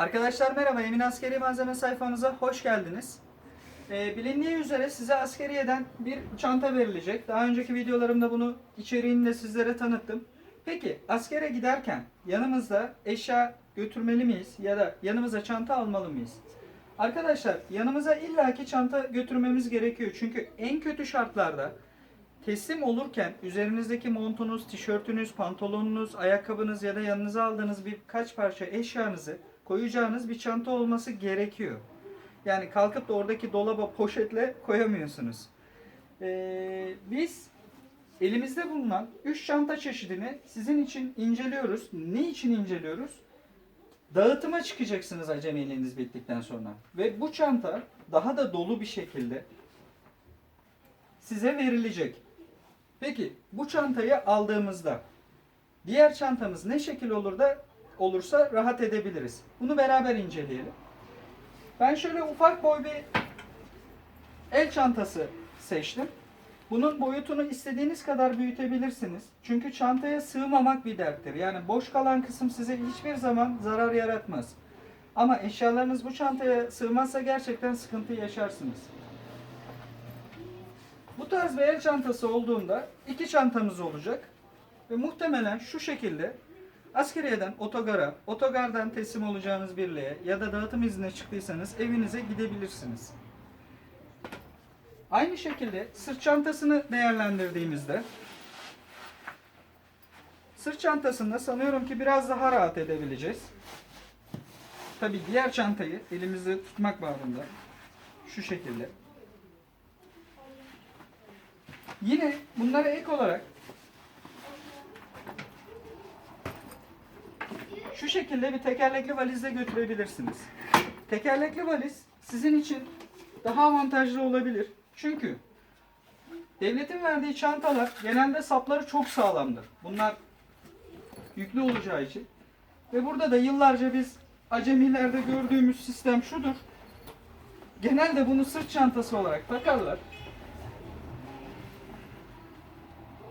Arkadaşlar merhaba, Emin Askeri Malzeme sayfamıza hoş geldiniz. Ee, bilindiği üzere size askeriyeden bir çanta verilecek. Daha önceki videolarımda bunu içeriğini de sizlere tanıttım. Peki askere giderken yanımızda eşya götürmeli miyiz ya da yanımıza çanta almalı mıyız? Arkadaşlar yanımıza illaki çanta götürmemiz gerekiyor. Çünkü en kötü şartlarda teslim olurken üzerinizdeki montunuz, tişörtünüz, pantolonunuz, ayakkabınız ya da yanınıza aldığınız birkaç parça eşyanızı koyacağınız bir çanta olması gerekiyor. Yani kalkıp da oradaki dolaba poşetle koyamıyorsunuz. Ee, biz elimizde bulunan 3 çanta çeşidini sizin için inceliyoruz. Ne için inceliyoruz? Dağıtıma çıkacaksınız acemiliğiniz bittikten sonra. Ve bu çanta daha da dolu bir şekilde size verilecek. Peki bu çantayı aldığımızda diğer çantamız ne şekil olur da olursa rahat edebiliriz. Bunu beraber inceleyelim. Ben şöyle ufak boy bir el çantası seçtim. Bunun boyutunu istediğiniz kadar büyütebilirsiniz. Çünkü çantaya sığmamak bir derttir. Yani boş kalan kısım size hiçbir zaman zarar yaratmaz. Ama eşyalarınız bu çantaya sığmazsa gerçekten sıkıntı yaşarsınız. Bu tarz bir el çantası olduğunda iki çantamız olacak. Ve muhtemelen şu şekilde askeriyeden otogara, otogardan teslim olacağınız birliğe ya da dağıtım iznine çıktıysanız evinize gidebilirsiniz. Aynı şekilde sırt çantasını değerlendirdiğimizde sırt çantasında sanıyorum ki biraz daha rahat edebileceğiz. Tabi diğer çantayı elimizde tutmak bağında şu şekilde. Yine bunlara ek olarak şekilde bir tekerlekli valizle götürebilirsiniz. Tekerlekli valiz sizin için daha avantajlı olabilir. Çünkü devletin verdiği çantalar genelde sapları çok sağlamdır. Bunlar yüklü olacağı için. Ve burada da yıllarca biz acemilerde gördüğümüz sistem şudur. Genelde bunu sırt çantası olarak takarlar.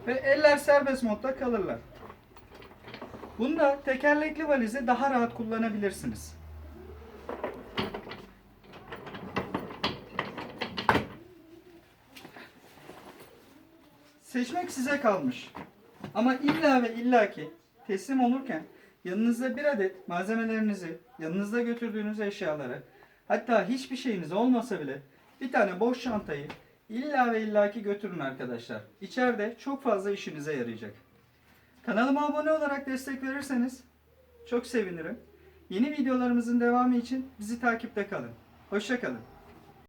Ve eller serbest modda kalırlar. Bunda tekerlekli valizi daha rahat kullanabilirsiniz. Seçmek size kalmış. Ama illa ve illaki teslim olurken yanınızda bir adet malzemelerinizi, yanınızda götürdüğünüz eşyaları, hatta hiçbir şeyiniz olmasa bile bir tane boş çantayı illa ve illaki götürün arkadaşlar. İçeride çok fazla işinize yarayacak. Kanalıma abone olarak destek verirseniz çok sevinirim. Yeni videolarımızın devamı için bizi takipte kalın. Hoşçakalın.